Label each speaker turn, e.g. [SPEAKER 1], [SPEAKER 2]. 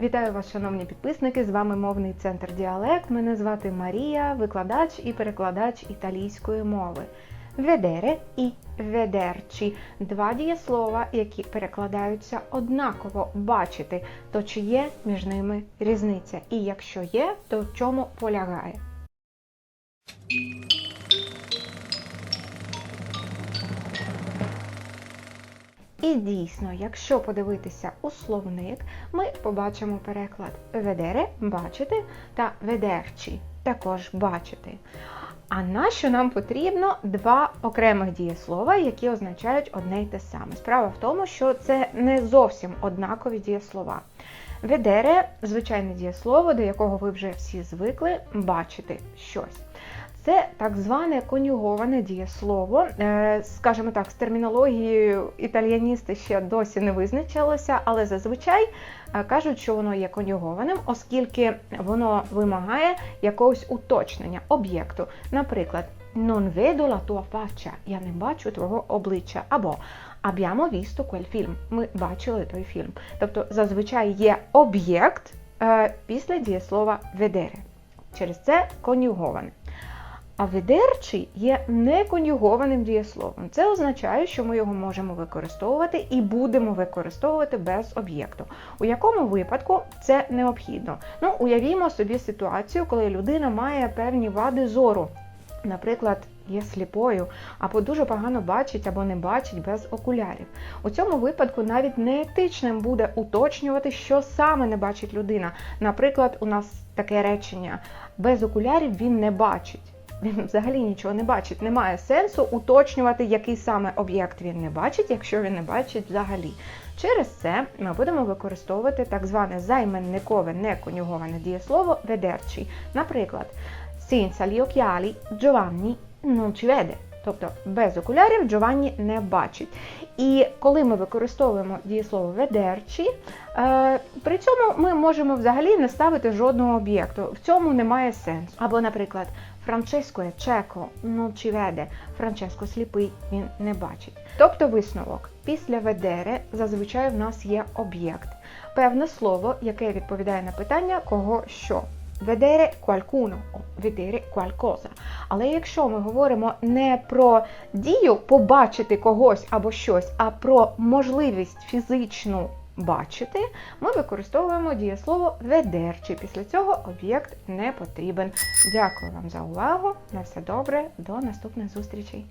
[SPEAKER 1] Вітаю вас, шановні підписники! З вами мовний центр Діалект. Мене звати Марія, викладач і перекладач італійської мови. Ведере і ведерчі два дієслова, які перекладаються однаково бачити, то чи є між ними різниця? І якщо є, то в чому полягає? І дійсно, якщо подивитися у словник, ми побачимо переклад ведере бачити та ведерчі також бачити. А на що нам потрібно два окремих дієслова, які означають одне й те саме. Справа в тому, що це не зовсім однакові дієслова. Ведере звичайне дієслово, до якого ви вже всі звикли бачити щось. Це так зване конюговане дієслово. Е, Скажімо так, з термінологією італіяністи ще досі не визначилися, але зазвичай е, кажуть, що воно є конюгованим, оскільки воно вимагає якогось уточнення об'єкту. Наприклад, non vedo la tua faccia, я не бачу твого обличчя, або abbiamo visto quel film, ми бачили той фільм. Тобто зазвичай є об'єкт е, після дієслова vedere. Через це конюговане. А ведерчий є неконюгованим дієсловом. Це означає, що ми його можемо використовувати і будемо використовувати без об'єкту. У якому випадку це необхідно? Ну, уявімо собі ситуацію, коли людина має певні вади зору. Наприклад, є сліпою, або дуже погано бачить або не бачить без окулярів. У цьому випадку навіть неетичним буде уточнювати, що саме не бачить людина. Наприклад, у нас таке речення: без окулярів він не бачить. Він взагалі нічого не бачить. Немає сенсу уточнювати, який саме об'єкт він не бачить, якщо він не бачить взагалі. Через це ми будемо використовувати так зване займенникове неконюговане дієслово ведерчий. Наприклад, senza gli occhiali Giovanni non ci vede. Тобто без окулярів Джованні не бачить. І коли ми використовуємо дієслово ведерчі, е, при цьому ми можемо взагалі не ставити жодного об'єкту. В цьому немає сенсу. Або, наприклад, Франческо є чеко, non ci vede. Франческо сліпий, він не бачить. Тобто висновок. Після ведере зазвичай в нас є об'єкт, певне слово, яке відповідає на питання кого що. Vedere qualcuno, vedere qualcosa. Але якщо ми говоримо не про дію побачити когось або щось, а про можливість фізичну бачити, ми використовуємо дієслово ведерчі. Після цього об'єкт не потрібен. Дякую вам за увагу. На все добре, до наступних зустрічей.